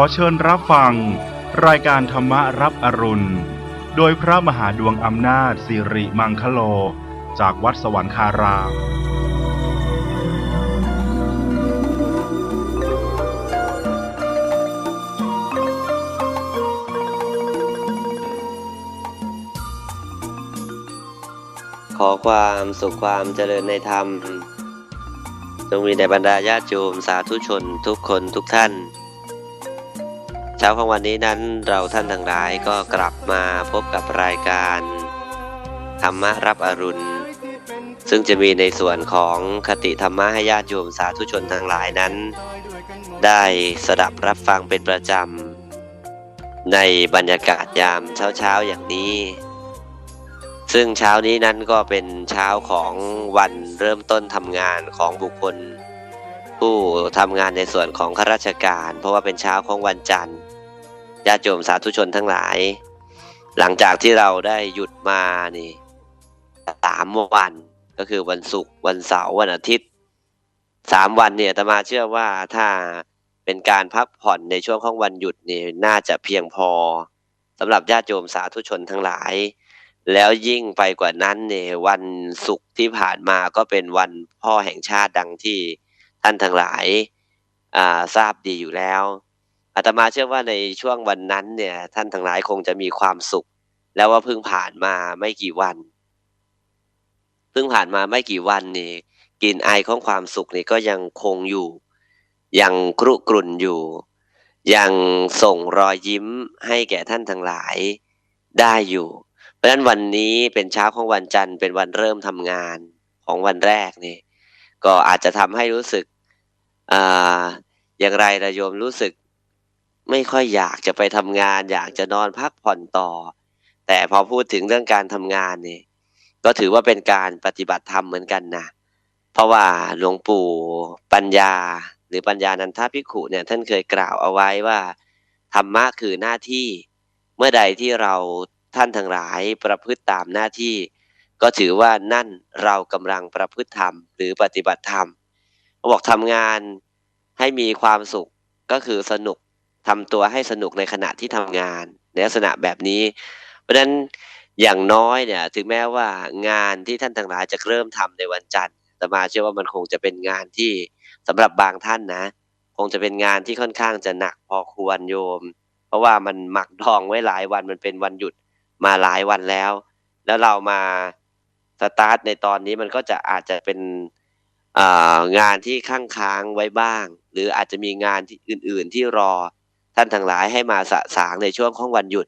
อเชิญรับฟัง รายการธรรมรับอรุณ โดยพระมหาดวงอำนาจสิริมังคโล จากวัดสวรรคาราม ขอความสุขความเจริญในธรรมจงมีในบรรดาญาติโยมสาธุชนทุกคนทุกท่าน เช้าของวันนี้นั้นเราท่านทั้งหลายก็กลับมาพบกับรายการธรรมะรับอรุณ ซึ่งจะมีในส่วนของคติธรรมะให้ญาติโยมสาธุชนทั้งหลายนั้น ได้สดับรับฟังเป็นประจำ ในบรรยากาศยามเช้าๆอย่างนี้ ซึ่งเช้านี้นั้นก็เป็นเช้าของวันเริ่มต้นทำงานของบุคคล ผู้ทำงานในส่วนของข้าราชการ เพราะว่าเป็นเช้าของวันจันทร์ญาติโยมสาธุชนทั้งหลาย หลังจากที่เราได้หยุดมานี่สามวันก็คือวันศุกร์วันเสาร์วันอาทิตย์สามวันเนี่ยตมาเชื่อว่าถ้าเป็นการพักผ่อนในช่วงของวันหยุดนี่น่าจะเพียงพอสำหรับญาติโยมสาธุชนทั้งหลาย แล้วยิ่งไปกว่านั้นเนี่ยวันศุกร์ที่ผ่านมาก็เป็นวันพ่อแห่งชาติดังที่ ท่านทั้งหลายาทราบดีอยู่แล้วอาตมาเชื่อว่าในช่วงวันนั้นเนี่ย ท่านทั้งหลายคงจะมีความสุข แล้วว่าเพิ่งผ่านมาไม่กี่วัน เพิ่งผ่านมาไม่กี่วันนี่กลิ่นไอของความสุขนี่ก็ยังคงอยู่ยังกรุกรุ่นอยู่ ยังส่งรอยยิ้มให้แก่ท่านทั้งหลายได้อยู่ เพราะฉะนั้นวันนี้เป็นเช้าของวันจันทร์เป็นวันเริ่มทำงานของวันแรกนี่ ก็อาจจะทำให้รู้สึก อ่าอย่างไรระโยมรู้สึก ไม่ค่อยอยากจะไปทำงาน อยากจะนอนพักผ่อนต่อ แต่พอพูดถึงเรื่องการทำงานเนี่ยก็ถือว่าเป็นการปฏิบัติธรรมเหมือนกันนะเพราะว่าหลวงปู่ปัญญา หรือปัญญานันทภิขุเนี่ยท่านเคยกล่าวเอาไว้ว่าธรรมะคือหน้าที่ เมื่อใดที่เราท่านทั้งหลายประพฤติตามหน้าที่ ก็ถือว่านั่นเรากำลังประพฤติธรรม หรือปฏิบัติธรรมเขาบอกทำงานให้มีความสุขก็คือสนุกทำตัวให้สนุกในขณะที่ทำงาน ในลักษณะแบบนี้ เพราะฉะนั้นอย่างน้อยเนี่ย ถึงแม้ว่างานที่ท่านทั้งหลายจะเริ่มทำในวันจันทร์แต่มาเชื่อว่ามันคงจะเป็นงานที่สำหรับบางท่านนะ คงจะเป็นงานที่ค่อนข้างจะหนักพอควรโยม เพราะว่ามันหมักดองไว้หลายวันมันเป็นวันหยุดมาหลายวันแล้ว แล้วเรามาสตาร์ทในตอนนี้มันก็จะอาจจะเป็น งานที่ข้างค้างไว้บ้าง หรืออาจจะมีงานที่อื่น ๆ ที่รอท่านทั้งหลายให้มาสะสางในช่วงของวันหยุด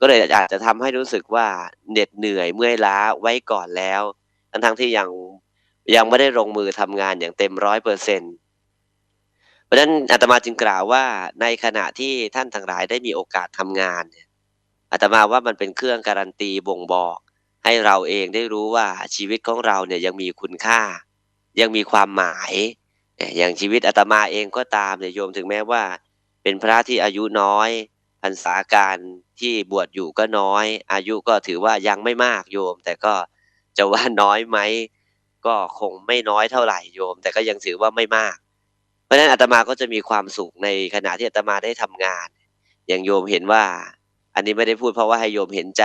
ก็เลยอาจจะทำให้รู้สึกว่าเหน็ดเหนื่อยเมื่อยล้าไว้ก่อนแล้ว ทั้งทั้งที่ยังยังไม่ได้ลงมือทำงานอย่างเต็มร้อยเปอร์เซ็นต์เพราะฉะนั้นอาตมาจึงกล่าวว่าในขณะที่ท่านทั้งหลายได้มีโอกาสทำงานอาตมาว่ามันเป็นเครื่องการันตีบ่งบอก ให้เราเองได้รู้ว่าชีวิตของเราเนี่ยยังมีคุณค่า ยังมีความหมาย อย่างชีวิตอาตมาเองก็ตามเนี่ยโยมถึงแม้ว่า เป็นพระที่อายุน้อยพรรษาการที่บวชอยู่ก็น้อย อายุก็ถือว่ายังไม่มากโยม แต่ก็จะว่าน้อยไหมก็คงไม่น้อยเท่าไหร่โยม แต่ก็ยังถือว่าไม่มาก เพราะฉะนั้นอาตมาก็จะมีความสุขในขณะที่อาตมาได้ทำงาน อย่างโยมเห็นว่า อันนี้ไม่ได้พูดเพราะว่าให้โยมเห็นใจ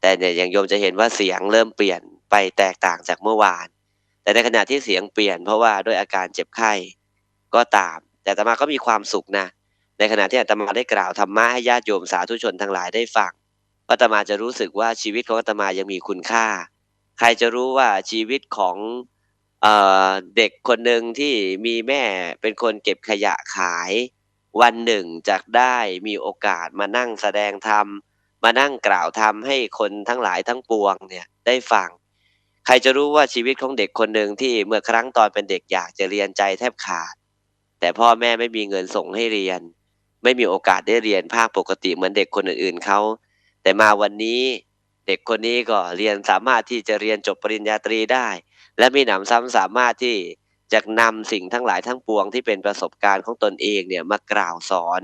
แต่เนี่ยอย่างโยมจะเห็นว่าเสียงเริ่มเปลี่ยนไปแตกต่างจากเมื่อวาน แต่ในขณะที่เสียงเปลี่ยนเพราะว่าด้วยอาการเจ็บไข้ก็ตาม แต่ตมาก็มีความสุขนะ ในขณะที่อาตมาได้กล่าวธรรมะให้ญาติโยมสาธุชนทั้งหลายได้ฟังอาตมาจะรู้สึกว่าชีวิตของอาตมายังมีคุณค่า ใครจะรู้ว่าชีวิตของเออเด็กคนหนึ่งที่มีแม่เป็นคนเก็บขยะขาย วันหนึ่งจะได้มีโอกาสมานั่งแสดงธรรมมานั่งกล่าวธรรมให้คนทั้งหลายทั้งปวงเนี่ยได้ฟัง ใครจะรู้ว่าชีวิตของเด็กคนหนึ่งที่เมื่อครั้งตอนเป็นเด็กอยากจะเรียนใจแทบขาด แต่พ่อแม่ไม่มีเงินส่งให้เรียน ไม่มีโอกาสได้เรียนภาคปกติเหมือนเด็กคนอื่นๆเขาแต่มาวันนี้เด็กคนนี้ก็เรียนสามารถที่จะเรียนจบปริญญาตรีได้ และมีหนำซ้ำสามารถที่จะนำสิ่งทั้งหลายทั้งปวงที่เป็นประสบการณ์ของตนเองเนี่ยมากล่าวสอน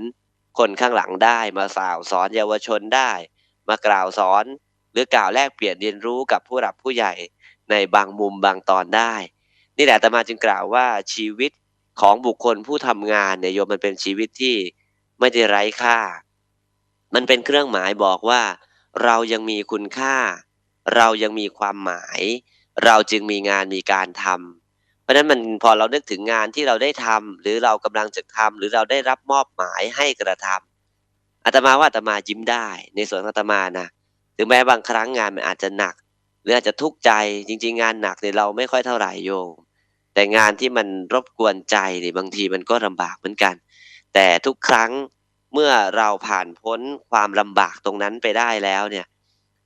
คนข้างหลังได้มาสาวสอนเยาวชนได้ มากล่าวสอน หรือกล่าวแลกเปลี่ยนเรียนรู้กับผู้หลักผู้ใหญ่ ในบางมุมบางตอนได้ นี่แหละอาตมาจึงกล่าวว่าชีวิตของบุคคลผู้ทำงานเนี่ยโยมมันเป็นชีวิตที่ไม่ได้ไร้ค่า มันเป็นเครื่องหมายบอกว่า เรายังมีคุณค่า เรายังมีความหมาย เราจึงมีงานมีการทำเพราะฉะนั้นมันพอเรานึกถึงงานที่เราได้ทำหรือเรากำลังจะทำหรือเราได้รับมอบหมายให้กระทำอาตมาว่าอาตมายิ้มได้ ในส่วนของอาตมานะถึงแม้บางครั้งงานมันอาจจะหนัก หรืออาจจะทุกข์ใจจริง ๆ งานหนักเนี่ยเราไม่ค่อยเท่าไหร่โยมแต่งานที่มันรบกวนใจเนี่ยบางทีมันก็ลำบากเหมือนกัน แต่ทุกครั้งเมื่อเราผ่านพ้นความลำบากตรงนั้นไปได้แล้วเนี่ย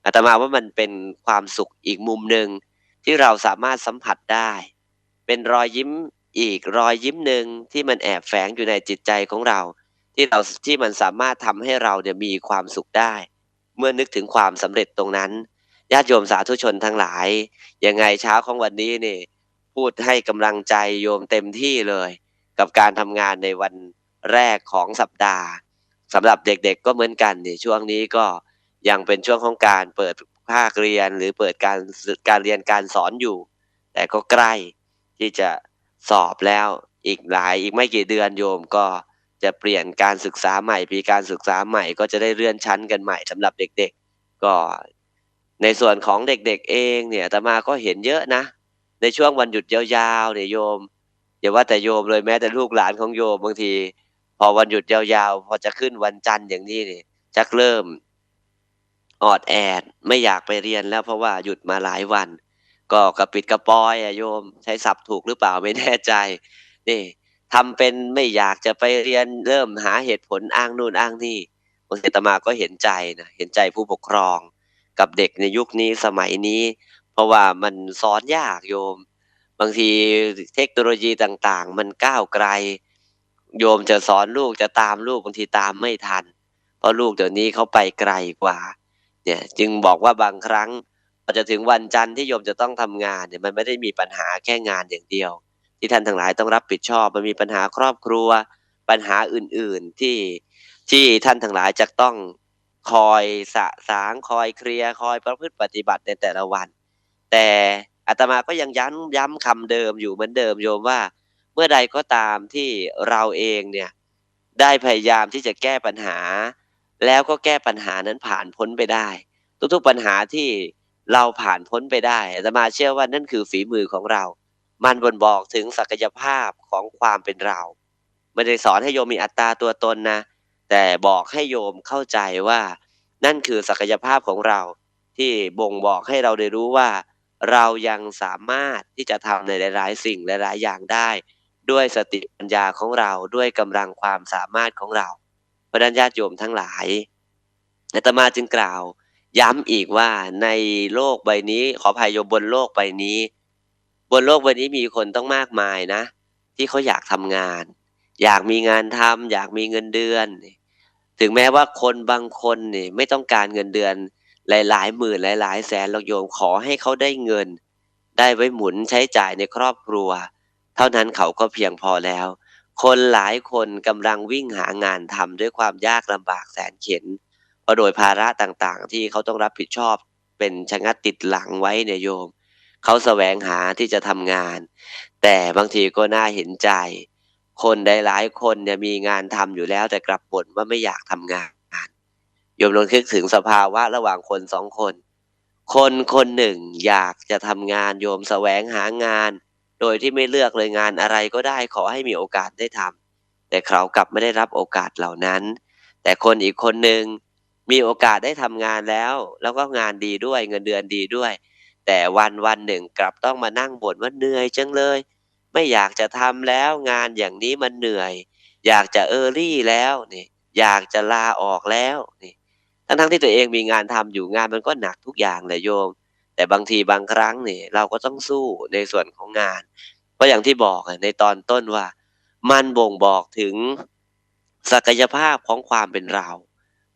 อาตมาว่ามันเป็นความสุขอีกมุมหนึ่งที่เราสามารถสัมผัสได้ เป็นรอยยิ้มอีกรอยยิ้มหนึ่งที่มันแอบแฝงอยู่ในจิตใจของเรา ที่เราที่มันสามารถทำให้เราเนี่ยมีความสุขได้ เมื่อนึกถึงความสำเร็จตรงนั้น ญาติโยมสาธุชนทั้งหลาย ยังไงเช้าของวันนี้นี่ พูดให้กำลังใจโยมเต็มที่เลย กับการทำงานในวันแรกของสัปดาห์สำหรับเด็กๆก็เหมือนกันนี่ช่วงนี้ก็ยังเป็นช่วงของการเปิดภาคเรียนหรือเปิดการการเรียนการสอนอยู่ แต่ก็ใกล้ที่จะสอบแล้วอีกหลายอีกไม่กี่เดือนโยมก็จะเปลี่ยนการศึกษาใหม่ปีการศึกษาใหม่ก็จะได้เลื่อนชั้นกันใหม่สำหรับเด็กๆ ก็ ในส่วนของเด็กๆเองเนี่ยอาตมาก็เห็นเยอะนะ ในช่วงวันหยุดยาวๆเนี่ยโยมอย่าว่าแต่โยมเลยแม้แต่ลูกหลานของโยมบางที พอวันหยุดยาวๆ พอจะขึ้นวันจันทร์อย่างนี้นี่ชักเริ่มออดแอดไม่อยากไปเรียนแล้วเพราะว่าหยุดมาหลายวัน ก็กระปิดกระปอยอะโยมใช้ศัพท์ถูกหรือเปล่าไม่แน่ใจ นี่ทำเป็นไม่อยากจะไปเรียนเริ่มหาเหตุผลอ้างนู่นอ้างนี่บางทีตมาก็เห็นใจนะเห็นใจผู้ปกครอง กับเด็กในยุคนี้สมัยนี้ เพราะว่ามันสอนยากโยม บางทีเทคโนโลยีต่างๆ มันก้าวไกล โยมจะสอนลูกจะตามลูกบางทีตามไม่ทัน เพราะลูกเดี๋ยวนี้เขาไปไกลกว่า เนี่ยจึงบอกว่าบางครั้งพอจะถึงวันจันทร์ที่โยมจะต้องทำงานเนี่ยมันไม่ได้มีปัญหาแค่งานอย่างเดียว ที่ท่านทั้งหลายต้องรับผิดชอบ มันมีปัญหาครอบครัว ปัญหาอื่นๆที่ที่ท่านทั้งหลายจะต้อง คอยสะสางคอยเคลียร์คอยประพฤติปฏิบัติในแต่ละวัน แต่อาตมาก็ยังย้ำย้ำคำเดิมอยู่เหมือนเดิมโยมว่า เมื่อใดก็ตามที่เราเองเนี่ยได้พยายามที่จะแก้ปัญหา แล้วก็แก้ปัญหานั้นผ่านพ้นไปได้ ทุกๆปัญหาที่เราผ่านพ้นไปได้อาตมาเชื่อว่านั่นคือฝีมือของเรา มันบ่นบอกถึงศักยภาพของความเป็นเรา ไม่ได้สอนให้โยมมีอัตราตัวตนนะ แต่บอกให้โยมเข้าใจว่า นั่นคือศักยภาพของเราที่บ่งบอกให้เราได้รู้ว่า เรายังสามารถที่จะทำในหลาย ๆ สิ่งหลาย ๆ อย่างได้ ด้วยสติปัญญาของเราด้วยกำลังความสามารถของเราพระนั้นญาติโยมทั้งหลายอาตมาจึงกล่าว ย้ำอีกว่าในโลกใบนี้ขออภัยโยมบนโลกใบนี้ บนโลกใบนี้มีคนต้องมากมายนะ ที่เขาอยากทำงาน อยากมีงานทำอยากมีเงินเดือน ถึงแม้ว่าคนบางคนนี่ไม่ต้องการเงินเดือนหลายๆหมื่นหลายๆแสนเราโยมขอให้เขาได้เงิน ได้ไว้หมุนใช้จ่ายในครอบครัว เท่านั้นเขาก็เพียงพอแล้ว คนหลายคนกำลังวิ่งหางานทำด้วยความยากลำบากแสนเข็ญเพราะโดยภาระต่างๆ ที่เขาต้องรับผิดชอบ เป็นชะงัดติดหลังไว้เนี่ยโยม เขาแสวงหาที่จะทำงาน แต่บางทีก็น่าเห็นใจ คนหลายๆคนเนี่ยมีงานทำอยู่แล้ว แต่กลับบ่นว่าไม่อยากทำงานโยมลองคิดถึงสภาวะระหว่างคนสองคน คนคนหนึ่งอยากจะทำงานโยมแสวงหางาน โดยที่ไม่เลือกเลยงานอะไรก็ได้ขอให้มีโอกาสได้ทำแต่เขากลับไม่ได้รับโอกาสเหล่านั้น แต่คนอีกคนหนึ่งมีโอกาสได้ทำงานแล้ว แล้วก็งานดีด้วยเงินเดือนดีด้วย แต่วันวันหนึ่งกลับต้องมานั่งบ่นว่าเหนื่อยจังเลย ไม่อยากจะทำแล้วงานอย่างนี้มันเหนื่อย อยากจะเออรี่แล้วนี่อยากจะลาออกแล้วนี่ทั้งทั้งที่ตัวเองมีงานทำอยู่งานมันก็หนักทุกอย่างเลยโยม แต่บางทีบางครั้งนี่เราก็ต้องสู้ในส่วนของงาน เพราะอย่างที่บอกในตอนต้นว่า มันบ่งบอกถึงศักยภาพของความเป็นเรา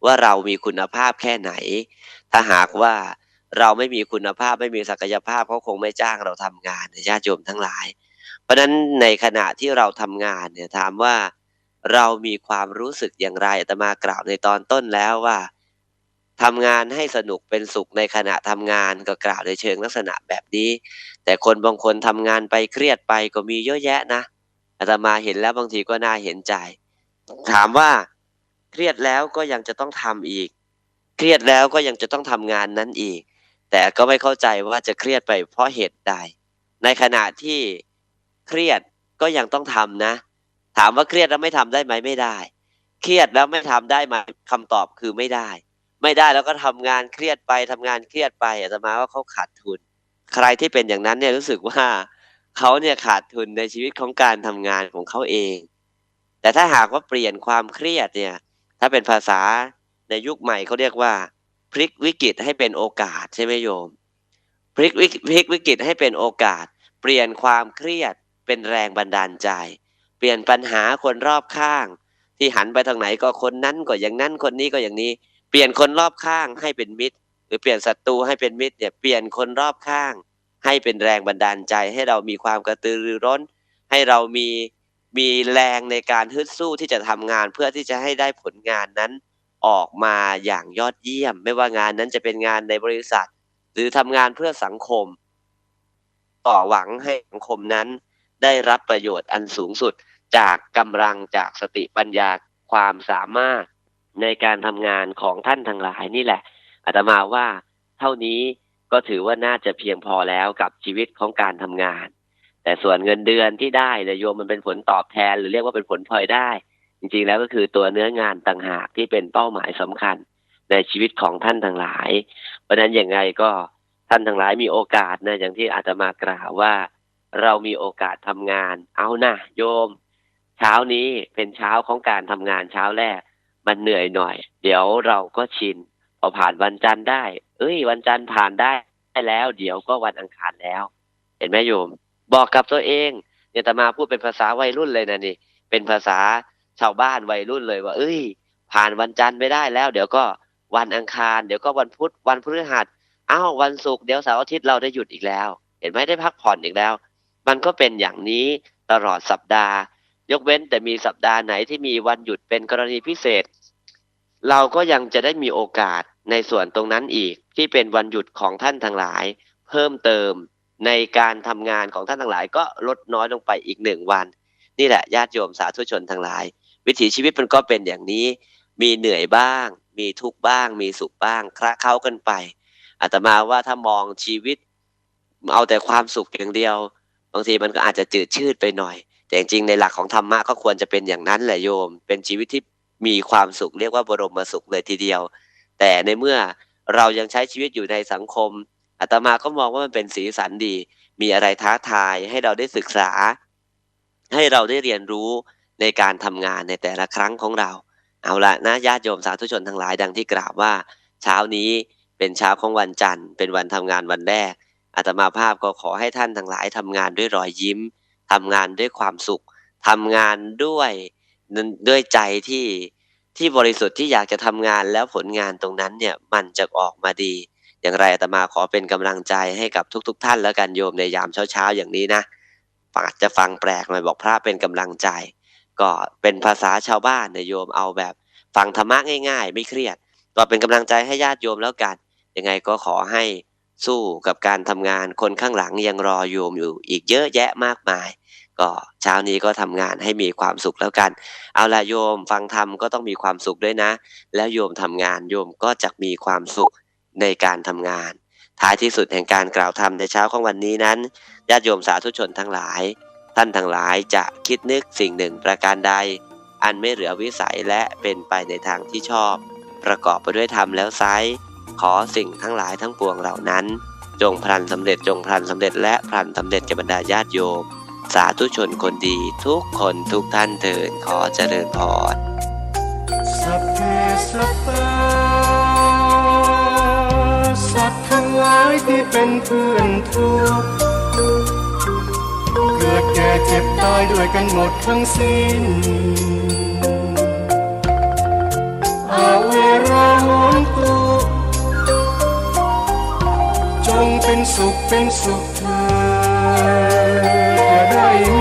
ว่าเรามีคุณภาพแค่ไหน ถ้าหากว่าเราไม่มีคุณภาพไม่มีศักยภาพเขาคงไม่จ้างเราทำงานนะญาติโยมทั้งหลาย ราะฉะนั้นในขณะที่เราทำงานเนี่ยถามว่าเรามีความรู้สึกอย่างไรอาตมากล่าวในตอนต้นแล้วว่าทำงานให้สนุกเป็นสุขในขณะทำงานก็กล่าวในเชิงลักษณะแบบนี้ แต่คนบางคนทำงานไปเครียดไปก็มีเยอะแยะนะอาตมาเห็นแล้วบางทีก็น่าเห็นใจ ถามว่าเครียดแล้วก็ยังจะต้องทำอีก เครียดแล้วก็ยังจะต้องทำงานนั้นอีก แต่ก็ไม่เข้าใจว่าจะเครียดไปเพราะเหตุใด ในขณะที่ เครียดก็ยังต้องทำนะ ถามว่าเครียดแล้วไม่ทำได้ไหมไม่ได้ เครียดแล้วไม่ทำได้ไหมคำตอบคือไม่ได้ ไม่ได้แล้วก็ทำงานเครียดไปทำงานเครียดไปอาตมาว่าเขาขาดทุน ใครที่เป็นอย่างนั้นเนี่ยรู้สึกว่าเขาเนี่ยขาดทุนในชีวิตของการทำงานของเขาเอง แต่ถ้าหากว่าเปลี่ยนความเครียดเนี่ย ถ้าเป็นภาษาในยุคใหม่เขาเรียกว่า พลิกวิกฤตให้เป็นโอกาสใช่ไหมโยมพลิกวิกพลิกวิกฤตให้เป็นโอกาส เปลี่ยนความเครียด เป็นแรงบันดาลใจ เปลี่ยนปัญหาคนรอบข้าง ที่หันไปทางไหนก็คนนั้นก็อย่างนั้นคนนี้ก็อย่างนี้ เปลี่ยนคนรอบข้างให้เป็นมิตร หรือเปลี่ยนศัตรูให้เป็นมิตรเนี่ยเปลี่ยนคนรอบข้าง ให้เป็นแรงบันดาลใจ ให้เรามีความกระตือรือร้น ให้เรามีมีแรงในการฮึดสู้ที่จะทำงานเพื่อที่จะให้ได้ผลงานนั้นออกมาอย่างยอดเยี่ยม ไม่ว่างานนั้นจะเป็นงานในบริษัท หรือทำงานเพื่อสังคม ต่อหวังให้สังคมนั้น ได้รับประโยชน์อันสูงสุด จากกำลังจากสติปัญญาความสามารถในการทำงานของท่านทั้งหลายนี่แหละอาตมาว่าเท่านี้ก็ถือว่าน่าจะเพียงพอแล้วกับชีวิตของการทำงาน แต่ส่วนเงินเดือนที่ได้เนี่ยโยมมันเป็นผลตอบแทน หรือเรียกว่าเป็นผลพลอยได้ จริงๆแล้วก็คือตัวเนื้องานต่างหากที่เป็นเป้าหมายสำคัญในชีวิตของท่านทั้งหลาย เพราะฉะนั้นอย่างไงก็ท่านทั้งหลายมีโอกาสนะอย่างที่อาตมากล่าวว่า เรามีโอกาสทำงาน เอานะโยม เช้านี้เป็นเช้าของการทำงานเช้าแรก มันเหนื่อยหน่อย เดี๋ยวเราก็ชินพอผ่านวันจันทร์ได้ เอ้ย วันจันทร์ผ่านได้แล้ว เดี๋ยวก็วันอังคารแล้ว เห็นไหมโยม บอกกับตัวเองเนี่ยตมาพูดเป็นภาษาวัยรุ่นเลยนะนี่ เป็นภาษาชาวบ้านวัยรุ่นเลยว่า เอ้ย ผ่านวันจันทร์ไปได้แล้ว เดี๋ยวก็วันอังคาร เดี๋ยวก็วันพุธวันพฤหัสอ้าววันศุกร์เดี๋ยวเสาร์อาทิตย์เราได้หยุดอีกแล้ว เห็นไหมได้พักผ่อนอีกแล้ว มันก็เป็นอย่างนี้ตลอดสัปดาห์ ยกเว้นแต่มีสัปดาห์ไหนที่มีวันหยุดเป็นกรณีพิเศษ เราก็ยังจะได้มีโอกาสในส่วนตรงนั้นอีกที่เป็นวันหยุดของท่านทั้งหลาย เพิ่มเติมในการทำงานของท่านทั้งหลาย ก็ลดน้อยลงไปอีกหนึ่งวัน นี่แหละญาติโยมสาธุชนทั้งหลาย วิถีชีวิตมันก็เป็นอย่างนี้ มีเหนื่อยบ้าง มีทุกข์บ้าง มีสุขบ้างคละเข้ากันไปอาตมาว่าถ้ามองชีวิต เอาแต่ความสุขอย่างเดียว บางทีมันก็อาจจะจืดชืดไปหน่อย แต่จริงในหลักของธรรมะก็ควรจะเป็นอย่างนั้นแหละโยม เป็นชีวิตที่มีความสุขเรียกว่าบรมสุขเลยทีเดียว แต่ในเมื่อเรายังใช้ชีวิตอยู่ในสังคมอาตมาก็มองว่ามันเป็นสีสันดี มีอะไรท้าทายให้เราได้ศึกษา ให้เราได้เรียนรู้ในการทำงานในแต่ละครั้งของเรา เอาละนะญาติโยมสาธุชนทั้งหลายดังที่กล่าวว่า เช้านี้เป็นเช้าของวันจันทร์ เป็นวันทำงานวันแรก อาตมาภาพก็ขอให้ท่านทั้งหลายทำงานด้วยรอยยิ้มทำงานด้วยความสุขทำงานด้วยด้วยใจที่ที่บริสุทธิ์ที่อยากจะทำงานแล้วผลงานตรงนั้นเนี่ยมันจะออกมาดี อย่างไรอาตมาขอเป็นกำลังใจให้กับทุก ๆทท่านแล้วกันโยมในยามเช้าๆอย่างนี้นะอาจจะฟังแปลกหน่อยบอกพระเป็นกำลังใจ ก็เป็นภาษาชาวบ้านเนี่ยโยมเอาแบบ ฟังธรรมะง่าย ๆ ไม่เครียด ก็เป็นกำลังใจให้ญาติโยมแล้วกันยังไงก็ขอให้ สู้กับการทำงานคนข้างหลังยังรอโยมอยู่อีกเยอะแยะมากมาย ก็เช้านี้ก็ทำงานให้มีความสุขแล้วกัน เอาละโยมฟังธรรมก็ต้องมีความสุขด้วยนะ แล้วโยมทำงานโยมก็จะมีความสุขในการทำงาน ท้ายที่สุดแห่งการกล่าวธรรมในเช้าของวันนี้นั้นญาติโยมสาธุชนทั้งหลาย ท่านทั้งหลายจะคิดนึกสิ่งหนึ่งประการใด อันไม่เหลือวิสัยและเป็นไปในทางที่ชอบ ประกอบไปด้วยธรรมแล้วไซ ขอสิ่งทั้งหลายทั้งปวงเหล่านั้น จงพลันสำเร็จจงพลันสำเร็จและพลันสำเร็จแก่บรรดาญาติโยม สาธุชนคนดีทุกคนทุกท่านเถิดขอเจริญพรสัพเพสัตตาสัตว์ทั้งหลายที่เป็นเพื่อนทุกเกิดแก่เจ็บตายด้วยกันหมดทั้งสิ้นอาเวราโหนตุจ งเป็นสุขเป็นสุขเธอจะได้